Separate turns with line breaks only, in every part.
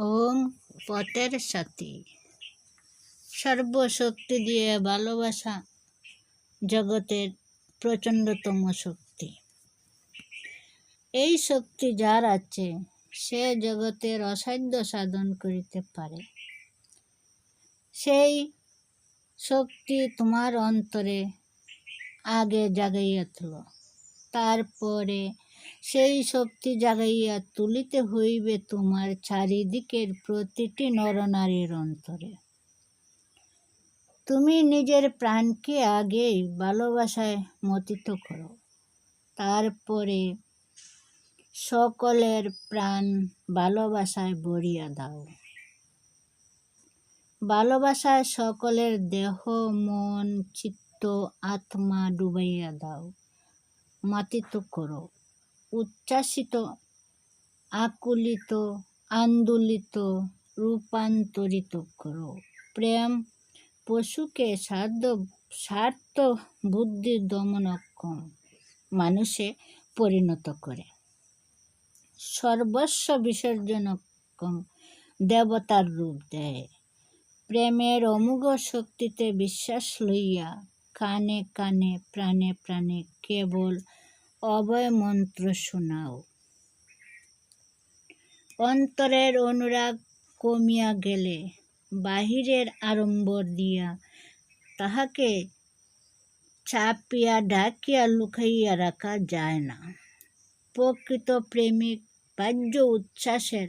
ওম পথের সাথী। সর্বশক্তি দিয়ে ভালোবাসা জগতের প্রচণ্ডতম শক্তি। এই শক্তি যার আছে, সে জগতের অসাধ্য সাধন করিতে পারে। সেই শক্তি তোমার অন্তরে আগে জাগাইয়া তুল। তারপরে সেই শক্তি জাগাইয়া তুলিতে হইবে তোমার চারিদিকের প্রতিটি নরনারীর অন্তরে। তুমি নিজের প্রাণকে আগেই ভালোবাসায় মতিত করো। তারপরে সকলের প্রাণ ভালোবাসায় ভরিয়া দাও। ভালোবাসায় সকলের দেহ, মন, চিত্ত, আত্মা ডুবাইয়া দাও। মাতিত করো। উচ্ছ্বাসিত, আকুলিত, আন্দোলিত, রূপান্তরিত করো। প্রেম পশুকে সাধ্য স্বার্থ বুদ্ধি দমনক্ষম মানুষে পরিণত করে। সর্বস্ব বিসর্জনক্ষম দেবতার রূপ দেয়। প্রেমের অমোঘ শক্তিতে বিশ্বাস লইয়া কানে কানে, প্রাণে প্রাণে কেবল অভয় মন্ত্র শোনাও। অন্তরের অনুরাগ কমিয়া গেলে, বাহিরের আড়ম্বর দিয়া তাহাকে চাপিয়া ডাকিয়া লুকাইয়া রাখা যায় না। প্রকৃত প্রেমিক বাহ্য উচ্ছ্বাসের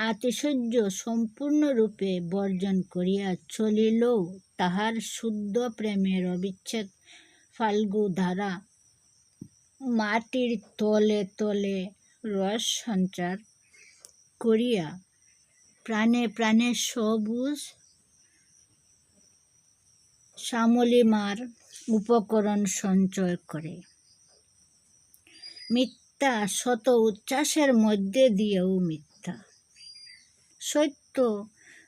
আতিশয্য সম্পূর্ণরূপে বর্জন করিয়া চলিলেও তাহার শুদ্ধ প্রেমের অবিচ্ছেদ ফাল্গু ধারা মাটির তলে তলে রস সঞ্চার করিয়া প্রাণে প্রাণে সবুজ শ্যামলিমার উপকরণ সঞ্চয় করে। মিথ্যা শত উচ্ছ্বাসের মধ্যে দিয়েও মিথ্যা। সত্য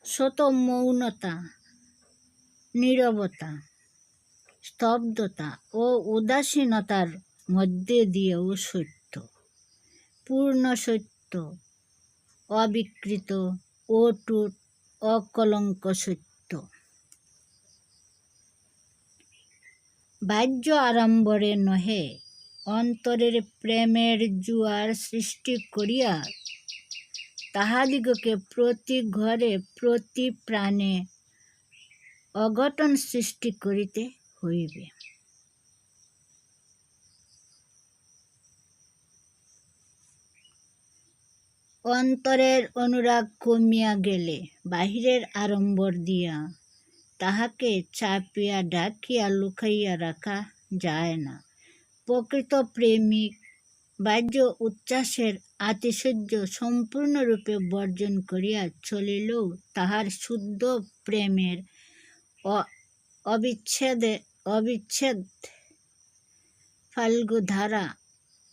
শত মৌনতা, নীরবতা, স্তব্ধতা ও উদাসীনতার মধ্যে দিয়েও সত্য। পূর্ণ সত্য, অবিকৃত, অটুট, অকলঙ্ক সত্য। বাহ্য আড়ম্বরে নহে, অন্তরের প্রেমের জুয়ার সৃষ্টি করিয়া তাহাদিগকে প্রতি ঘরে, প্রতি প্রাণে অঘটন সৃষ্টি করিতে হইবে। অন্তরের অনুরাগ কমিয়া গেলে, বাহিরের আড়ম্বর দিয়া তাহাকে চাপিয়া ডাকিয়া লুকাইয়া রাখা যায় না। প্রকৃত প্রেমিক বাহ্য উচ্ছ্বাসের আতিশয্য সম্পূর্ণরূপে বর্জন করিয়া চলিলেও তাহার শুদ্ধ প্রেমের অবিচ্ছেদে, অবিচ্ছেদ ফাল্গু ধারা